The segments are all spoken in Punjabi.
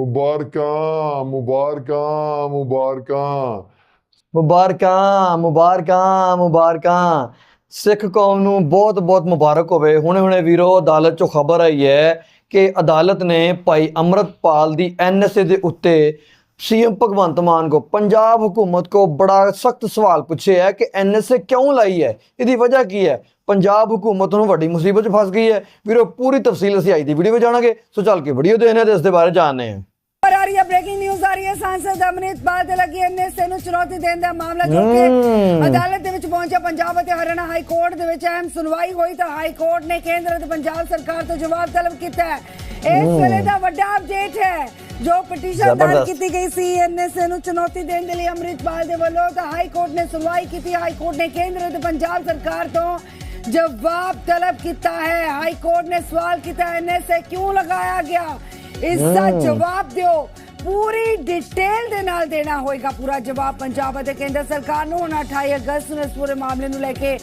ਮੁਬਾਰਕਾਂ ਮੁਬਾਰਕਾਂ ਮੁਬਾਰਕਾਂ। ਮੁਬਾਰਕਾਂ ਮੁਬਾਰਕਾਂ ਮੁਬਾਰਕਾਂ। ਸਿੱਖ ਕੌਮ ਨੂੰ ਬਹੁਤ ਬਹੁਤ ਮੁਬਾਰਕ ਹੋਵੇ। ਹੁਣੇ ਹੁਣੇ ਵੀਰੋ, ਅਦਾਲਤ ਚੋਂ ਖਬਰ ਆਈ ਹੈ ਕਿ ਅਦਾਲਤ ਨੇ ਭਾਈ ਅਮਰਤਪਾਲ ਦੀ ਐਨਐਸਏ ਦੇ ਉੱਤੇ ਸੀਐਮ ਭਗਵੰਤ ਮਾਨ ਕੋ ਪੰਜਾਬ ਹਕੂਮਤ ਕੋ ਬੜਾ ਸਖਤ ਸਵਾਲ ਪੁੱਛਿਆ ਹੈ ਕਿ ਐਨਐਸਏ ਕਿਉਂ ਲਾਈ ਹੈ? ਇਹਦੀ ਵਜ੍ਹਾ ਕੀ ਹੈ? ਪੰਜਾਬ ਹਕੂਮਤ ਨੂੰ ਵੱਡੀ ਮੁਸੀਬਤ 'ਚ ਫਸ ਗਈ ਹੈ। ਵੀਰੋ, ਪੂਰੀ ਤਫਸੀਲ ਅਸੀਂ ਅੱਜ ਦੀ ਵੀਡੀਓ ਵਿੱਚ ਜਾਣਾਂਗੇ। ਸੋ ਚੱਲ ਕੇ ਵੀਡੀਓ ਦੇਖਦੇ ਹਾਂ ਤੇ ਇਸ ਦੇ ਬਾਰੇ ਜਾਣਦੇ ਹਾਂ। ਪਰ ਆ ਰਹੀ ਹੈ ਬ੍ਰੇਕਿੰਗ ਨਿਊਜ਼ ਆ ਰਹੀ ਹੈ। ਸਾਂਸਦ ਅਮਰਿਤਪਾਲ ਦੇ ਲੱਗੀ ਐਨਐਸਏ ਨੂੰ ਚੁਣੌਤੀ ਦੇਣ ਦਾ ਮਾਮਲਾ ਜੋ ਕਿ। ਅਦਾਲਤ ਦੇ ਵਿੱਚ ਪਹੁੰਚਿਆ ਪੰਜਾਬ ਅਤੇ ਹਰਿਆਣਾ ਹਾਈ ਕੋਰਟ ਦੇ ਵਿੱਚ ਅਹਿਮ ਸੁਣਵਾਈ ਹੋਈ ਤਾਂ ਹਾਈ ਕੋਰਟ ਨੇ ਕੇਂਦਰ ਅਤੇ ਪੰਜਾਬ ਸਰਕਾਰ ਤੋਂ ਜਵਾਬ ਤਲਬ ਕੀਤਾ ਹੈ। ਇਸ ਵੇਲੇ ਦਾ ਵੱਡਾ ਅਪਡੇਟ ਹੈ ਜੋ ਪਟੀਸ਼ਨ ਦਾਇਰ। ਕੀਤੀ ਗਈ ਸੀ ਐਨਐਸਏ ਨੂੰ ਚੁਣੌਤੀ ਦੇਣ ਦੇ ਲਈ ਅਮਰਿਤਪਾਲ ਦੇ ਵੱਲੋਂ ਤਾਂ ਹਾਈ ਕੋਰਟ ਨੇ ਸੁਣਵਾਈ ਕੀਤੀ। ਹਾਈ ਕੋਰਟ ਨੇ ਕੇਂਦਰ ਅਤੇ ਪੰਜਾਬ ਸਰਕਾਰ ਤੋਂ ਜਵਾਬ ਤਲਬ ਕੀਤਾ ਹੈ। ਹਾਈ ਕੋਰਟ ਨੇ ਸਵਾਲ ਕੀਤਾ ਐਨਐਸਏ ਕਿਉਂ ਲਗਾਇਆ ਗਿਆ? ਇਸ ਦਾ ਜਵਾਬ ਦਿਓ। ਪੂਰੀ ਡਿਟੇਲ ਦੇ ਨਾਲ ਦੇਣਾ ਹੋਏਗਾ ਪੂਰਾ ਜਵਾਬ ਪੰਜਾਬ ਅਤੇ ਕੇਂਦਰ ਸਰਕਾਰ ਨੂੰ। ਹੁਣ 28 ਅਗਸਤ ਨੂੰ ਇਸ ਪੂਰੇ ਮਾਮਲੇ ਨੂੰ ਲੈ ਕੇ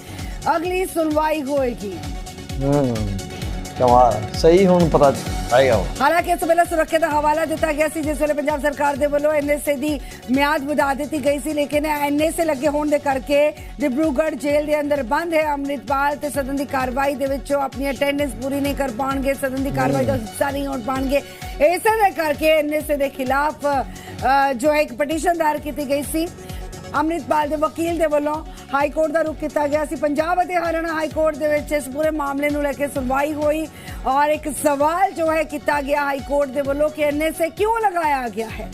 ਅਗਲੀ ਸੁਣਵਾਈ ਹੋਏਗੀ। ਹੂੰ। ਕਮਾਲ। ਸਹੀ ਹੁਣ ਪਤਾ ਹਾਲਾਂਕਿ ਇਸ ਵੇਲੇ ਸੁਰੱਖਿਆ ਦਾ ਹਵਾਲਾ ਦਿੱਤਾ ਗਿਆ ਸੀ ਜਿਸ ਵੇਲੇ ਪੰਜਾਬ ਸਰਕਾਰ ਦੇ ਵੱਲੋਂ ਐਨਐਸਏ ਦੀ ਮਿਆਦ ਵਧਾ ਦਿੱਤੀ ਗਈ ਸੀ ਲੇਕਿਨ ਐਨਐਸਏ ਲੱਗੇ ਹੋਣ ਦੇ ਕਰਕੇ ਡਿਬਰੂਗੜ੍ਹ ਜੇਲ੍ਹ ਦੇ ਅੰਦਰ ਬੰਦ ਹੈ ਅੰਮ੍ਰਿਤਪਾਲ ਤੇ ਸਦਨ ਦੀ ਕਾਰਵਾਈ ਦੇ ਵਿੱਚ ਆਪਣੀ ਅਟੈਂਡੈਂਸ ਪੂਰੀ ਨਹੀਂ ਕਰ ਪਾਉਣਗੇ ਸਦਨ ਦੀ ਕਾਰਵਾਈ ਦਾ ਹਿੱਸਾ ਨਹੀਂ ਹੋਣ ਪਾਉਣਗੇ। ਇਸੇ ਦੇ ਕਰਕੇ ਐਨਐਸਏ ਦੇ ਖਿਲਾਫ ਜੋ ਇੱਕ ਪਟੀਸ਼ਨ ਦਾਇਰ ਕੀਤੀ ਗਈ ਸੀ। ਅੰਮ੍ਰਿਤਪਾਲ ਦੇ ਵਕੀਲ ਦੇ ਵੱਲੋਂ ਹਾਈ ਕੋਰਟ ਦਾ ਰੁਖ ਕੀਤਾ ਗਿਆ ਸੀ। ਪੰਜਾਬ ਅਤੇ ਹਰਿਆਣਾ ਹਾਈ ਕੋਰਟ ਦੇ ਵਿੱਚ ਇਸ ਪੂਰੇ ਮਾਮਲੇ ਨੂੰ ਲੈ ਕੇ ਸੁਣਵਾਈ ਹੋਈ ਔਰ ਇੱਕ ਸਵਾਲ ਜੋ ਹੈ ਕੀਤਾ ਗਿਆ ਹਾਈ ਕੋਰਟ ਦੇ ਵੱਲੋਂ ਕਿ ਐਨਐਸਏ ਕਿਉਂ ਲਗਾਇਆ ਗਿਆ ਹੈ?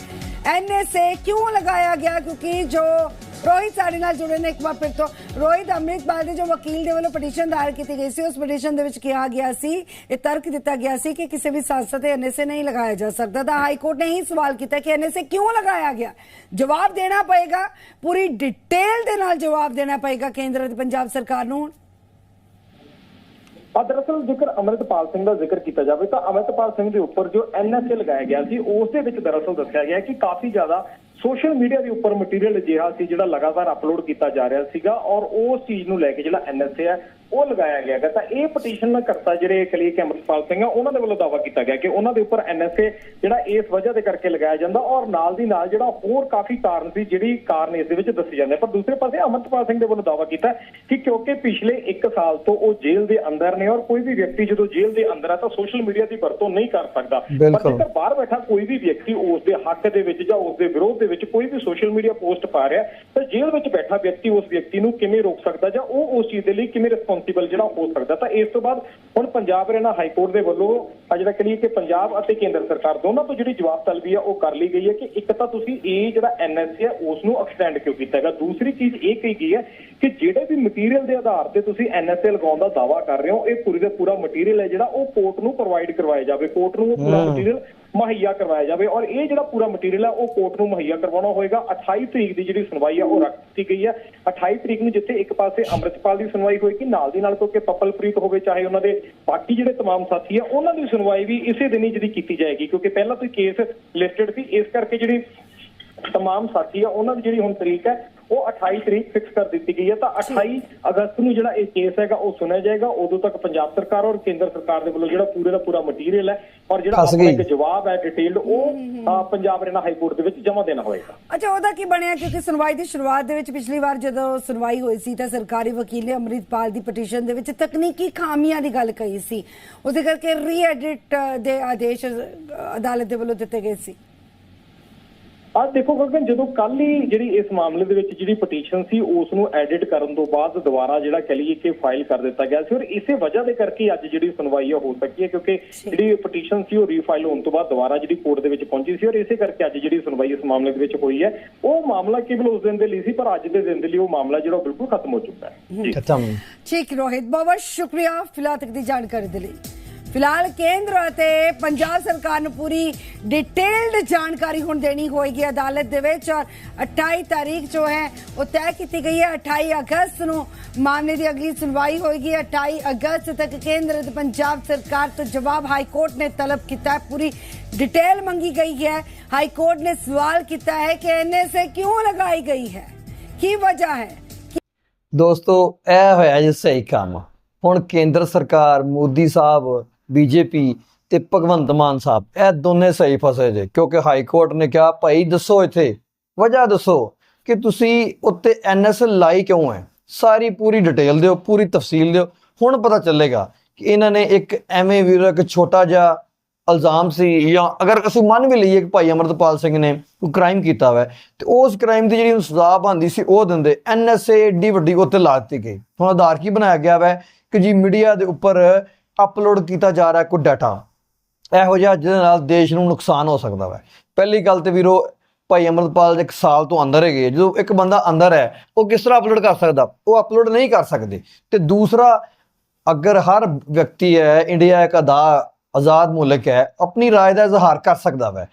ਐਨਐਸਏ ਕਿਉਂ ਲਗਾਇਆ ਗਿਆ? ਕਿਉਂਕਿ ਜੋ ਰੋਹਿਤ ਸਾਡੇ ਨਾਲ ਜੁੜੇ ਨੇ ਇੱਕ ਵਾਰ ਫਿਰ ਤੋਂ। ਰੋਹਿਤ, ਅੰਮ੍ਰਿਤਪਾਲ ਦੇ ਜੋ ਵਕੀਲ ਦੇ ਵੱਲੋਂ ਪਟੀਸ਼ਨ ਦਾਇਰ ਕੀਤੀ ਗਈ ਸੀ, ਉਸ ਪਟੀਸ਼ਨ ਦੇ ਵਿੱਚ ਕਿਹਾ ਗਿਆ ਸੀ, ਇਹ ਤਰਕ ਦਿੱਤਾ ਗਿਆ ਸੀ ਕਿ ਕਿਸੇ ਵੀ ਸੰਸਥਾ ਤੇ ਐਨਐਸਏ ਨਹੀਂ ਲਗਾਇਆ ਜਾ ਸਕਦਾ। ਤਾਂ ਹਾਈ ਕੋਰਟ ਨੇ ਹੀ ਸਵਾਲ ਕੀਤਾ ਕਿ ਐਨਐਸਏ ਕਿਉਂ ਲਗਾਇਆ ਗਿਆ? ਜਵਾਬ ਦੇਣਾ ਪਏਗਾ, ਪੂਰੀ ਡਿਟੇਲ ਦੇ ਨਾਲ ਜਵਾਬ ਦੇਣਾ ਪਏਗਾ ਕੇਂਦਰ ਅਤੇ ਪੰਜਾਬ ਸਰਕਾਰ ਨੂੰ। ਆ ਦਰਅਸਲ ਜੇਕਰ ਅਮਰਿਤਪਾਲ ਸਿੰਘ ਦਾ ਜ਼ਿਕਰ ਕੀਤਾ ਜਾਵੇ ਤਾਂ ਅਮਰਿਤਪਾਲ ਸਿੰਘ ਦੇ ਉੱਪਰ ਜੋ ਐਨਐਸਏ ਲਗਾਇਆ ਗਿਆ ਸੀ, ਉਸ ਦੇ ਵਿੱਚ ਦਰਅਸਲ ਦੱਸਿਆ ਗਿਆ ਕਿ ਕਾਫੀ ਜ਼ਿਆਦਾ ਸੋਸ਼ਲ ਮੀਡੀਆ ਦੇ ਉੱਪਰ ਮਟੀਰੀਅਲ ਅਜਿਹਾ ਸੀ ਜਿਹੜਾ ਲਗਾਤਾਰ ਅਪਲੋਡ ਕੀਤਾ ਜਾ ਰਿਹਾ ਸੀਗਾ ਔਰ ਉਸ ਚੀਜ਼ ਨੂੰ ਲੈ ਕੇ ਜਿਹੜਾ ਐਨਐਸਏ ਹੈ ਉਹ ਲਗਾਇਆ ਗਿਆ ਗਾ। ਤਾਂ ਇਹ ਪਟੀਸ਼ਨ ਕਰਤਾ ਜਿਹੜੇ ਕਲੀਕ ਅਮਰਿਤਪਾਲ ਸਿੰਘ ਆ ਉਹਨਾਂ ਦੇ ਵੱਲੋਂ ਦਾਅਵਾ ਕੀਤਾ ਗਿਆ ਕਿ ਉਹਨਾਂ ਦੇ ਉੱਪਰ ਐਨਐਸਏ ਜਿਹੜਾ ਇਸ ਵਜ੍ਹਾ ਦੇ ਕਰਕੇ ਲਗਾਇਆ ਜਾਂਦਾ ਔਰ ਨਾਲ ਦੀ ਨਾਲ ਜਿਹੜਾ ਹੋਰ ਕਾਫੀ ਕਾਰਨ ਸੀ ਜਿਹੜੀ ਕਾਰਨ ਇਸ ਦੇ ਵਿੱਚ ਦੱਸੇ ਜਾਂਦੇ ਪਰ ਦੂਸਰੇ ਪਾਸੇ ਅਮਰਿਤਪਾਲ ਸਿੰਘ ਦੇ ਵੱਲੋਂ ਦਾਅਵਾ ਕੀਤਾ ਕਿ ਕਿਉਂਕਿ ਪਿਛਲੇ 1 ਸਾਲ ਤੋਂ ਉਹ ਜੇਲ੍ਹ ਦੇ ਅੰਦਰ ਨੇ ਔਰ ਕੋਈ ਵੀ ਵਿਅਕਤੀ ਜਦੋਂ ਜੇਲ੍ਹ ਦੇ ਅੰਦਰ ਹੈ ਤਾਂ ਸੋਸ਼ਲ ਮੀਡੀਆ ਦੀ ਵਰਤੋਂ ਨਹੀਂ ਕਰ ਸਕਦਾ ਪਰ। ਜੇਕਰ ਬਾਹਰ ਬੈਠਾ ਕੋਈ ਵੀ ਵਿਅਕਤੀ ਉਸ ਦੇ ਹੱਕ ਦੇ ਵਿੱਚ ਜਾਂ ਉਸ ਦੇ ਵਿਰੋਧ ਦੇ ਵਿੱਚ ਕੋਈ ਵੀ ਸੋਸ਼ਲ ਮੀਡੀਆ ਪੋਸਟ ਪਾ ਰਿਹਾ ਤਾਂ ਜੇਲ੍ਹ ਵਿੱਚ ਬੈਠਾ ਵਿਅਕਤੀ ਉਸ ਵਿਅਕਤੀ ਨੂੰ ਕਿਵੇਂ ਰੋਕ ਸਕਦਾ ਜਾਂ ਉਹ ਉਸ ਚੀਜ਼ ਦੇ ਲਈ ਕਿਵੇਂ ਰਿਸਪੌਂਸੀਬਲ ਜਿਹੜਾ ਹੋ ਸਕਦਾ? ਤਾਂ ਇਸ ਤੋਂ ਬਾਅਦ ਹੁਣ ਪੰਜਾਬ ਹਰਿਆਣਾ ਹਾਈ ਕੋਰਟ ਦੇ ਵੱਲੋਂ ਆ ਜਿਹੜਾ ਕਹੀਏ ਕਿ ਪੰਜਾਬ ਅਤੇ ਕੇਂਦਰ ਸਰਕਾਰ ਦੋਨਾਂ ਤੋਂ ਜਿਹੜੀ ਜਵਾਬ ਤਲਬੀ ਆ ਉਹ ਕਰ ਲਈ ਗਈ ਹੈ ਕਿ ਇੱਕ ਤਾਂ ਤੁਸੀਂ ਇਹ ਜਿਹੜਾ ਐਨਐਸਏ ਹੈ ਉਸ ਨੂੰ ਐਕਸਟੈਂਡ ਕਿਉਂ ਕੀਤਾ ਹੈਗਾ? ਦੂਸਰੀ ਚੀਜ਼ ਇਹ ਕਹੀ ਗਈ ਹੈ ਕਿ ਜਿਹੜੇ ਵੀ ਮਟੀਰੀਅਲ ਦੇ ਆਧਾਰ ਤੇ ਤੁਸੀਂ ਐਨਐਸਏ ਲਗਾਉਣ ਦਾ ਦਾਅਵਾ ਕਰ ਰਹੇ ਹੋ ਇਹ ਪੂਰੀ ਦਾ ਪੂਰਾ ਮਟੀਰੀਅਲ ਹੈ ਜਿਹੜਾ ਉਹ ਕੋਰਟ ਨੂੰ ਪ੍ਰੋਵਾਈਡ ਕਰਵਾਇਆ ਜਾਵੇ। ਕੋਰਟ ਨੂੰ ਉਹ ਪੂਰਾ ਮਟੀਰੀਅਲ ਮੁਹੱਈਆ ਕਰਵਾਇਆ ਜਾਵੇ ਔਰ ਇਹ ਜਿਹੜਾ ਪੂਰਾ ਮਟੀਰੀਅਲ ਹੈ ਉਹ ਕੋਰਟ ਨੂੰ ਮੁਹੱਈਆ ਕਰਵਾਉਣਾ ਹੋਏਗਾ 28 ਤਰੀਕ ਦੀ ਜਿਹੜੀ ਸੁਣਵਾਈ ਹੈ ਉਹ ਰੱਖ ਦਿੱਤੀ ਗਈ ਹੈ 28 ਤਰੀਕ ਨੂੰ ਜਿੱਥੇ ਇੱਕ ਪਾਸੇ ਅੰਮ੍ਰਿਤਪਾਲ ਦੀ ਸੁਣਵਾਈ ਹੋਏਗੀ ਨਾਲ ਦੀ ਨਾਲ ਕਿਉਂਕਿ ਪਪਲਪ੍ਰੀਤ ਹੋਵੇ ਚਾਹੇ ਉਹਨਾਂ ਦੇ ਬਾਕੀ ਜਿਹੜੇ तमाम ਸਾਥੀ ਆ ਉਹਨਾਂ ਦੀ ਸੁਣਵਾਈ ਵੀ ਇਸੇ ਦਿਨ ਹੀ ਜਿਹੜੀ ਕੀਤੀ ਜਾਏਗੀ ਕਿਉਂਕਿ ਪਹਿਲਾਂ ਤੋਂ ਹੀ ਕੇਸ ਲਿਸਟਡ ਸੀ ਇਸ ਕਰਕੇ ਜਿਹੜੀ तमाम ਸਾਥੀ ਆ ਉਹਨਾਂ ਦੀ ਜਿਹੜੀ ਹੁਣ ਤਰੀਕ ਹੈ ਉਹ 28 ਤਰੀਕ ਫਿਕਸ ਕਰ ਦਿੱਤੀ ਗਈ ਹੈ। ਤਾਂ 28 ਅਗਸਤ ਨੂੰ ਜਿਹੜਾ ਇਹ ਕੇਸ ਹੈਗਾ ਉਹ ਸੁਣਿਆ ਜਾਏਗਾ। ਉਦੋਂ ਤੱਕ ਪੰਜਾਬ ਸਰਕਾਰ ਔਰ ਕੇਂਦਰ ਸਰਕਾਰ ਦੇ ਵੱਲੋਂ ਜਿਹੜਾ ਪੂਰੇ ਦਾ ਪੂਰਾ ਮਟੀਰੀਅਲ ਹੈ ਔਰ ਜਿਹੜਾ ਆਪਣਾ। ਇੱਕ ਜਵਾਬ ਹੈ ਡਿਟੇਲਡ ਉਹ ਪੰਜਾਬ ਹਰਿਆਣਾ ਹਾਈ ਕੋਰਟ ਦੇ ਵਿੱਚ ਜਮ੍ਹਾਂ ਦੇਣਾ ਹੋਏਗਾ। ਅੱਛਾ ਉਹਦਾ ਕੀ ਬਣਿਆ? ਕਿਉਂਕਿ ਸੁਣਵਾਈ ਦੀ ਸ਼ੁਰੂਆਤ ਦੇ ਵਿੱਚ ਪਿਛਲੀ ਵਾਰ ਜਦੋਂ ਸੁਣਵਾਈ ਹੋਈ ਸੀ ਤਾਂ ਸਰਕਾਰੀ ਵਕੀਲ ਨੇ ਅੰਮ੍ਰਿਤਪਾਲ ਦੀ ਪਟੀਸ਼ਨ ਦੇ ਵਿੱਚ ਤਕਨੀਕੀ ਖਾਮੀਆਂ ਦੀ ਗੱਲ ਕਹੀ ਸੀ। ਉਹਦੇ ਕਰਕੇ ਰੀ-ਐਡਿਟ ਦੇ ਆਦੇਸ਼ ਅਦਾਲਤ ਦੇ ਵੱਲੋਂ ਦਿੱਤੇ ਗਏ ਸੀ। ਆਹ ਦੇਖੋ ਗਗਨ ਜਦੋਂ ਕੱਲ ਹੀ ਜਿਹੜੀ ਇਸ ਮਾਮਲੇ ਦੇ ਵਿੱਚ ਜਿਹੜੀ ਪਟੀਸ਼ਨ ਸੀ ਉਸ ਨੂੰ ਐਡਿਟ ਕਰਨ ਤੋਂ ਬਾਅਦ ਦੁਬਾਰਾ ਜਿਹੜਾ ਕਹ ਲਈਏ ਕਿ ਫਾਈਲ ਕਰ ਦਿੱਤਾ ਗਿਆ ਸੀ ਔਰ ਇਸੇ ਵਜ੍ਹਾ ਦੇ ਕਰਕੇ ਅੱਜ ਜਿਹੜੀ ਸੁਣਵਾਈ ਆ ਹੋ ਸਕੀ ਹੈ ਕਿਉਂਕਿ ਜਿਹੜੀ ਪਟੀਸ਼ਨ ਸੀ ਉਹ ਰੀਫਾਈਲ ਹੋਣ ਤੋਂ ਬਾਅਦ ਦੁਬਾਰਾ ਜਿਹੜੀ ਕੋਰਟ ਦੇ ਵਿੱਚ ਪਹੁੰਚੀ ਸੀ ਔਰ ਇਸੇ ਕਰਕੇ ਅੱਜ ਜਿਹੜੀ ਸੁਣਵਾਈ ਇਸ ਮਾਮਲੇ ਦੇ ਵਿੱਚ ਹੋਈ ਹੈ। ਉਹ ਮਾਮਲਾ ਕੇਵਲ ਉਸ ਦਿਨ ਦੇ ਲਈ ਸੀ ਪਰ ਅੱਜ ਦੇ ਦਿਨ ਦੇ ਲਈ ਉਹ ਮਾਮਲਾ ਜਿਹੜਾ ਉਹ ਬਿਲਕੁਲ ਖਤਮ ਹੋ ਚੁੱਕਾ ਹੈ। ਜੀ। ਖਤਮ। ਠੀਕ ਰੋਹਿਤ ਬਹੁਤ ਬਹੁਤ ਸ਼ੁਕਰੀਆ ਫਿਲਹਾਲ ਤੱਕ ਦੀ ਜਾਣਕਾਰੀ ਦੇ ਲਈ। ਫਿਲਹਾਲ ਕੇਂਦਰ ਅਤੇ ਪੰਜਾਬ ਸਰਕਾਰ ਨੂੰ ਪੂਰੀ ਡਿਟੇਲਡ ਜਾਣਕਾਰੀ ਹੁਣ ਦੇਣੀ ਹੋਏਗੀ ਅਦਾਲਤ ਦੇ ਵਿੱਚ ਔਰ 28 ਤਾਰੀਖ ਜੋ ਹੈ ਉਹ ਤੈਅ ਕੀਤੀ ਗਈ ਹੈ। 28 ਅਗਸਤ ਨੂੰ ਮਾਮਲੇ ਦੀ ਅਗਲੀ ਸੁਣਵਾਈ ਹੋਏਗੀ। 28 ਅਗਸਤ ਤੱਕ ਕੇਂਦਰ ਅਤੇ ਪੰਜਾਬ ਸਰਕਾਰ ਤੋਂ ਜਵਾਬ ਹਾਈ ਕੋਰਟ ਨੇ ਤਲਬ ਕੀਤਾ ਹੈ। ਪੂਰੀ ਡਿਟੇਲ ਮੰਗੀ ਗਈ ਹੈ। ਹਾਈ ਕੋਰਟ ਨੇ ਸਵਾਲ ਕੀਤਾ ਹੈ ਕਿ ਐਨਐਸਏ ਕਿਉਂ ਲਗਾਈ ਗਈ ਹੈ? ਕੀ ਵਜ੍ਹਾ ਹੈ? ਦੋਸਤੋ, ਇਹ ਹੋਇਆ ਜੀ ਸਹੀ ਕੰਮ। ਹੁਣ ਕੇਂਦਰ ਸਰਕਾਰ ਮੋਦੀ ਸਾਹਿਬ ਬੀਜੇਪੀ ਤੇ ਭਗਵੰਤ ਮਾਨ ਸਾਹਿਬ, ਇਹ ਦੋਨੇ ਸਹੀ ਫਸੇ ਜੇ, ਕਿਉਂਕਿ ਹਾਈ ਕੋਰਟ ਨੇ ਕਿਹਾ, ਭਾਈ ਦੱਸੋ ਇੱਥੇ, ਵਜ੍ਹਾ ਦੱਸੋ ਕਿ ਤੁਸੀਂ ਉੱਤੇ ਐਨਐਸ ਲਾਈ ਕਿਉਂ ਹੈ? ਸਾਰੀ ਪੂਰੀ ਡਿਟੇਲ ਦਿਓ, ਪੂਰੀ ਤਫਸੀਲ ਦਿਓ, ਹੁਣ ਪਤਾ ਚੱਲੇਗਾ ਕਿ ਇਹਨਾਂ ਨੇ ਇੱਕ ਐਵੇਂ ਵੀਰ, ਇੱਕ ਛੋਟਾ ਜਿਹਾ ਇਲਜ਼ਾਮ ਸੀ, ਜਾਂ ਅਗਰ ਅਸੀਂ ਮੰਨ ਵੀ ਲਈਏ ਕਿ ਭਾਈ ਅਮਰਤਪਾਲ ਸਿੰਘ ਨੇ ਕੋਈ ਕ੍ਰਾਈਮ ਕੀਤਾ ਹੋਇਆ ਤੇ ਉਸ ਕ੍ਰਾਈਮ ਦੀ ਜਿਹੜੀ ਉਹਨੂੰ ਸਜ਼ਾ ਬਣਦੀ ਸੀ, ਉਹ ਦਿੰਦੇ ਐਨਐਸਏ ਏਡੀ ਵੱਡੀ ਉੱਤੇ ਲਾ ਦਿੱਤੀ ਗਈ। ਹੁਣ ਆਧਾਰ ਕੀ ਬਣਾਇਆ ਗਿਆ ਵੈ ਕਿ ਜੀ ਮੀਡੀਆ ਦੇ ਉੱਪਰ ਅਪਲੋਡ ਕੀਤਾ ਜਾ ਰਿਹਾ ਕੋਈ ਡਾਟਾ ਇਹੋ ਜਿਹਾ ਜਿਹਦੇ ਨਾਲ ਦੇਸ਼ ਨੂੰ ਨੁਕਸਾਨ ਹੋ ਸਕਦਾ ਵੈ ਪਹਿਲੀ ਗੱਲ ਤੇ ਵੀਰੋ ਭਾਈ ਅਮਰਤਪਾਲ ਇੱਕ ਸਾਲ ਤੋਂ ਅੰਦਰ ਹੈਗੇ ਜਦੋਂ ਇੱਕ ਬੰਦਾ ਅੰਦਰ ਹੈ ਉਹ ਕਿਸ ਤਰ੍ਹਾਂ ਅਪਲੋਡ ਕਰ ਸਕਦਾ ਉਹ ਅਪਲੋਡ ਨਹੀਂ ਕਰ ਸਕਦੇ ਤੇ ਦੂਸਰਾ ਅਗਰ ਹਰ ਵਿਅਕਤੀ ਹੈ ਇੰਡੀਆ ਇੱਕ ਅਦਾ ਆਜ਼ਾਦ ਮੁਲਕ ਹੈ ਆਪਣੀ رائے ਦਾ ਇਜ਼ਹਾਰ ਕਰ ਸਕਦਾ ਵੈ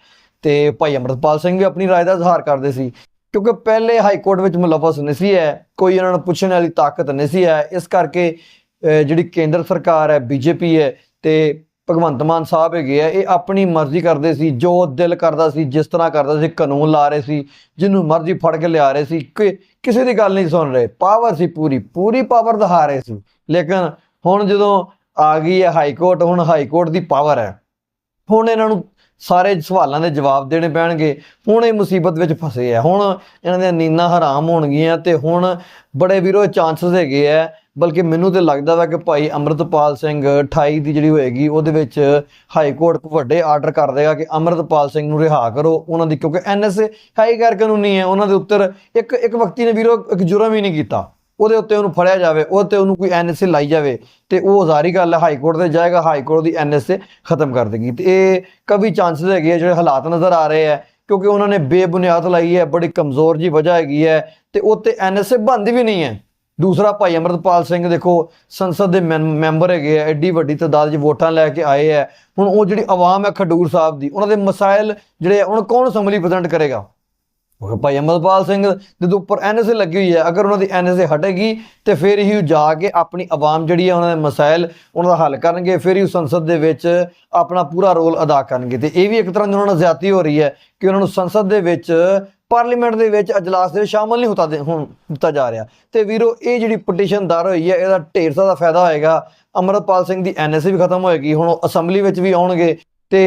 ਤੇ ਭਾਈ ਅਮਰਤਪਾਲ ਸਿੰਘ ਵੀ ਆਪਣੀ رائے ਦਾ ਇਜ਼ਹਾਰ ਕਰਦੇ ਸੀ ਕਿਉਂਕਿ ਪਹਿਲੇ ਹਾਈ ਕੋਰਟ ਵਿੱਚ ਮੁਲਵਸ ਨਹੀਂ ਸੀ ਹੈ ਕੋਈ ਇਹਨਾਂ ਨੂੰ ਪੁੱਛਣ ਵਾਲੀ ਤਾਕਤ ਨਹੀਂ ਸੀ ਹੈ ਇਸ ਕਰਕੇ ਅਹ, ਜਿਹੜੀ ਕੇਂਦਰ ਸਰਕਾਰ ਹੈ, ਬੀਜੇਪੀ ਹੈ ਤੇ ਭਗਵੰਤ ਮਾਨ ਸਾਹਿਬ ਹੈਗੇ ਆ, ਇਹ ਆਪਣੀ ਮਰਜ਼ੀ ਕਰਦੇ ਸੀ, ਜੋ ਦਿਲ ਕਰਦਾ ਸੀ, ਜਿਸ ਤਰ੍ਹਾਂ ਕਰਦਾ ਸੀ, ਕਾਨੂੰਨ ਲਾ ਰਹੇ ਸੀ, ਜਿਹਨੂੰ ਮਰਜ਼ੀ ਫੜ ਕੇ ਲਿਆ ਰਹੇ ਸੀ, ਕਿ ਕਿਸੇ ਦੀ ਗੱਲ ਨਹੀਂ ਸੁਣ ਰਹੇ, ਪਾਵਰ ਸੀ ਪੂਰੀ ਪੂਰੀ ਪਾਵਰ ਦਿਖਾ ਰਹੇ ਸੀ। ਲੇਕਿਨ ਹੁਣ ਜਦੋਂ ਆ ਗਈ ਹੈ ਹਾਈ ਕੋਰਟ, ਹੁਣ ਹਾਈ ਕੋਰਟ ਦੀ ਪਾਵਰ ਹੈ, ਹੁਣ ਇਹਨਾਂ ਨੂੰ ਸਾਰੇ ਸਵਾਲਾਂ ਦੇ ਜਵਾਬ ਦੇਣੇ ਪੈਣਗੇ। ਹੁਣ ਇਹ ਮੁਸੀਬਤ ਵਿੱਚ ਫਸੇ ਆ। ਹੁਣ ਇਹਨਾਂ ਦੀਆਂ ਨੀਨਾ ਹਰਾਮ ਹੋਣਗੀਆਂ ਤੇ ਹੁਣ ਬੜੇ ਵੀਰੋ ਚਾਂਸਸ ਹੈਗੇ ਆ। ਬਲਕਿ ਮੈਨੂੰ ਤੇ ਲੱਗਦਾ ਵਾ ਕਿ ਭਾਈ ਅੰਮ੍ਰਿਤਪਾਲ ਸਿੰਘ 28 ਦੀ ਜਿਹੜੀ ਹੋਏਗੀ, ਉਹਦੇ ਵਿੱਚ ਹਾਈ ਕੋਰਟ ਵੱਡੇ ਆਰਡਰ ਕਰ ਦੇਗਾ ਕਿ ਅੰਮ੍ਰਿਤਪਾਲ ਸਿੰਘ ਨੂੰ ਰਿਹਾ ਕਰੋ ਉਹਨਾਂ ਦੀ। ਕਿਉਂਕਿ ਐਨਐਸਏ ਹਾਈ ਗੈਰ ਕਾਨੂੰਨੀ ਹੈ। ਉਹਨਾਂ ਦੇ ਉੱਤਰ ਇੱਕ ਇੱਕ ਵਿਅਕਤੀ ਨੇ ਵੀਰੋ ਇੱਕ ਜੁਰਮ ਹੀ ਨਹੀਂ ਕੀਤਾ। ਉਹਦੇ ਉੱਤੇ ਉਹਨੂੰ ਫੜਿਆ ਜਾਵੇ ਉਹ ਤੇ ਉਹਨੂੰ ਕੋਈ ਐਨਐਸਏ ਲਾਈ ਜਾਵੇ ਤੇ ਉਹ ਹਜ਼ਾਰੀ ਗੱਲ ਹੈ ਹਾਈ ਕੋਰਟ ਤੇ ਜਾਏਗਾ ਹਾਈ ਕੋਰਟ ਦੀ ਐਨਐਸਏ ਖਤਮ ਕਰ ਦੇਗੀ। ਤੇ ਇਹ ਕਵੀ ਚਾਂਸਸ ਹੈਗੇ ਆ ਜਿਹੜੇ ਹਾਲਾਤ ਨਜ਼ਰ ਆ ਰਹੇ ਆ ਕਿਉਂਕਿ ਉਹਨਾਂ ਨੇ ਬੇਬੁਨਿਆਦ ਲਾਈ ਹੈ ਬੜੀ ਕਮਜ਼ੋਰ ਜੀ ਵਜ੍ਹਾ ਹੈਗੀ ਹੈ ਤੇ ਉੱਤੇ ਐਨਐਸਏ ਬੰਦੀ ਵੀ ਨਹੀਂ ਹੈ। ਦੂਸਰਾ ਭਾਈ ਅਮਰਤਪਾਲ ਸਿੰਘ ਦੇਖੋ ਸੰਸਦ ਦੇ ਮੈਂ- ਮੈਂਬਰ ਹੈਗੇ ਆ ਐਡੀ ਵੱਡੀ ਤਾਦਾਦ 'ਚ ਵੋਟਾਂ ਲੈ ਕੇ ਆਏ ਆ। ਹੁਣ ਉਹ ਜਿਹੜੀ ਆਵਾਮ ਹੈ ਖਡੂਰ ਸਾਹਿਬ ਦੀ ਉਹਨਾਂ ਦੇ ਮਸਾਇਲ ਜਿਹੜੇ ਆ, ਹੁਣ ਕੌਣ ਸੰਭਲੀ ਪ੍ਰੈਜ਼ੈਂਟ ਕਰੇਗਾ? ਉਹ ਭਾਈ ਅਮਰਪਾਲ ਸਿੰਘ ਦੇ ਉੱਪਰ ਐਨਐਸਏ ਲੱਗੀ ਹੋਈ ਹੈ, ਅਗਰ ਉਹਨਾਂ ਦੀ ਐਨਐਸਏ ਹਟੇਗੀ, ਤੇ ਫਿਰ ਹੀ ਉਹ ਜਾ ਕੇ ਆਪਣੀ ਆਵਾਮ ਜਿਹੜੀ ਹੈ ਉਹਨਾਂ ਦੇ ਮਸਾਇਲ, ਉਹਨਾਂ ਦਾ ਹੱਲ ਕਰਨਗੇ, ਫਿਰ ਹੀ ਉਹ ਸੰਸਦ ਦੇ ਵਿੱਚ ਆਪਣਾ ਪੂਰਾ ਰੋਲ ਅਦਾ ਕਰਨਗੇ। ਤੇ ਇਹ ਵੀ ਇੱਕ ਤਰ੍ਹਾਂ ਦੀ ਉਹਨਾਂ ਨਾਲ ਜ਼ਿਆਦਤੀ ਹੋ ਰਹੀ ਹੈ ਕਿ ਉਹਨਾਂ ਨੂੰ ਸੰਸਦ ਦੇ ਵਿੱਚ, ਪਾਰਲੀਮੈਂਟ ਦੇ ਵਿੱਚ ਅਜਲਾਸ ਦੇ ਵਿੱਚ ਸ਼ਾਮਲ ਨਹੀਂ ਹੁੰਦਾ ਹੁਣ ਦਿੱਤਾ ਜਾ ਰਿਹਾ। ਤੇ ਵੀਰੋ, ਇਹ ਜਿਹੜੀ ਪਟੀਸ਼ਨ ਦਾਇਰ ਹੋਈ ਹੈ, ਇਹਦਾ ਢੇਰ ਸਾਰਾ ਫਾਇਦਾ ਹੋਏਗਾ। ਅਮਰਪਾਲ ਸਿੰਘ ਦੀ ਐਨਐਸਏ ਵੀ ਖਤਮ ਹੋਏਗੀ, ਹੁਣ ਉਹ ਅਸੈਂਬਲੀ ਵਿੱਚ ਵੀ ਆਉਣਗੇ। ਤੇ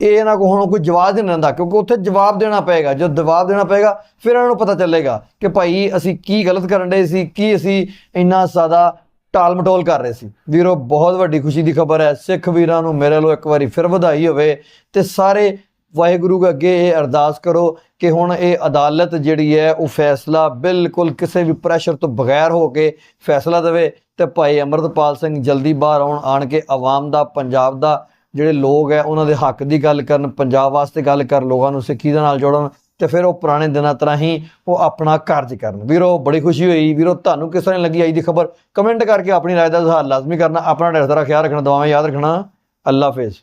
ਇਹ ਇਹਨਾਂ ਕੋ ਹੁਣ ਕੋਈ ਜਵਾਬ ਨਹੀਂ ਦਿੰਦਾ ਕਿਉਂਕਿ ਉੱਥੇ ਜਵਾਬ ਦੇਣਾ ਪਏਗਾ। ਜਦ ਜਵਾਬ ਦੇਣਾ ਪਏਗਾ, ਫਿਰ ਇਹਨਾਂ ਨੂੰ ਪਤਾ ਚੱਲੇਗਾ ਕਿ ਭਾਈ ਅਸੀਂ ਕੀ ਗਲਤ ਕਰਨ ਦੇ ਸੀ, ਕੀ ਅਸੀਂ ਇੰਨਾ ਜ਼ਿਆਦਾ ਟਾਲ ਮਟੋਲ ਕਰ ਰਹੇ ਸੀ। ਵੀਰੋ, ਬਹੁਤ ਵੱਡੀ ਖੁਸ਼ੀ ਦੀ ਖਬਰ ਹੈ, ਸਿੱਖ ਵੀਰਾਂ ਨੂੰ ਮੇਰੇ ਵੱਲੋਂ ਇੱਕ ਵਾਰੀ ਫਿਰ ਵਧਾਈ ਹੋਵੇ ਤੇ ਸਾਰੇ ਵਾਹਿਗੁਰੂ ਦੇ ਅੱਗੇ ਇਹ ਅਰਦਾਸ ਕਰੋ ਕਿ ਹੁਣ ਇਹ ਅਦਾਲਤ ਜਿਹੜੀ ਹੈ, ਉਹ ਫੈਸਲਾ ਬਿਲਕੁਲ ਕਿਸੇ ਵੀ ਪ੍ਰੈਸ਼ਰ ਤੋਂ ਬਗੈਰ ਹੋ ਕੇ ਫੈਸਲਾ ਦੇਵੇ ਤੇ ਭਾਈ ਅਮਰਤਪਾਲ ਸਿੰਘ ਜਲਦੀ ਬਾਹਰ ਆਉਣ, ਆਣ ਕੇ ਆਵਾਮ ਦਾ, ਪੰਜਾਬ ਦਾ ਜਿਹੜੇ ਲੋਕ ਹੈ, ਉਹਨਾਂ ਦੇ ਹੱਕ ਦੀ ਗੱਲ ਕਰਨ, ਪੰਜਾਬ ਵਾਸਤੇ ਗੱਲ ਕਰ, ਲੋਕਾਂ ਨੂੰ ਸਿੱਖੀ ਦੇ ਨਾਲ ਜੋੜਨ ਤੇ ਫਿਰ ਉਹ ਪੁਰਾਣੇ ਦਿਨਾਂ ਤਰ੍ਹਾਂ ਹੀ ਉਹ ਆਪਣਾ ਕਾਰਜ ਕਰਨ। ਵੀਰੋ, ਬੜੀ ਖੁਸ਼ੀ ਹੋਈ। ਵੀਰੋ, ਤੁਹਾਨੂੰ ਕਿਸ ਤਰ੍ਹਾਂ ਲੱਗੀ ਆਈ ਦੀ ਖਬਰ? ਕਮੈਂਟ ਕਰਕੇ ਆਪਣੀ ਰਾਏ ਦਾ ਇਜ਼ਹਾਰ ਲਾਜ਼ਮੀ ਕਰਨਾ, ਆਪਣਾ ਡਰ ਸਾਰਾ ਖਿਆਲ ਰੱਖਣਾ, ਦੁਆਵਾਂ ਯਾਦ ਰੱਖਣਾ। ਅੱਲਾ ਹਾਫਿਜ਼।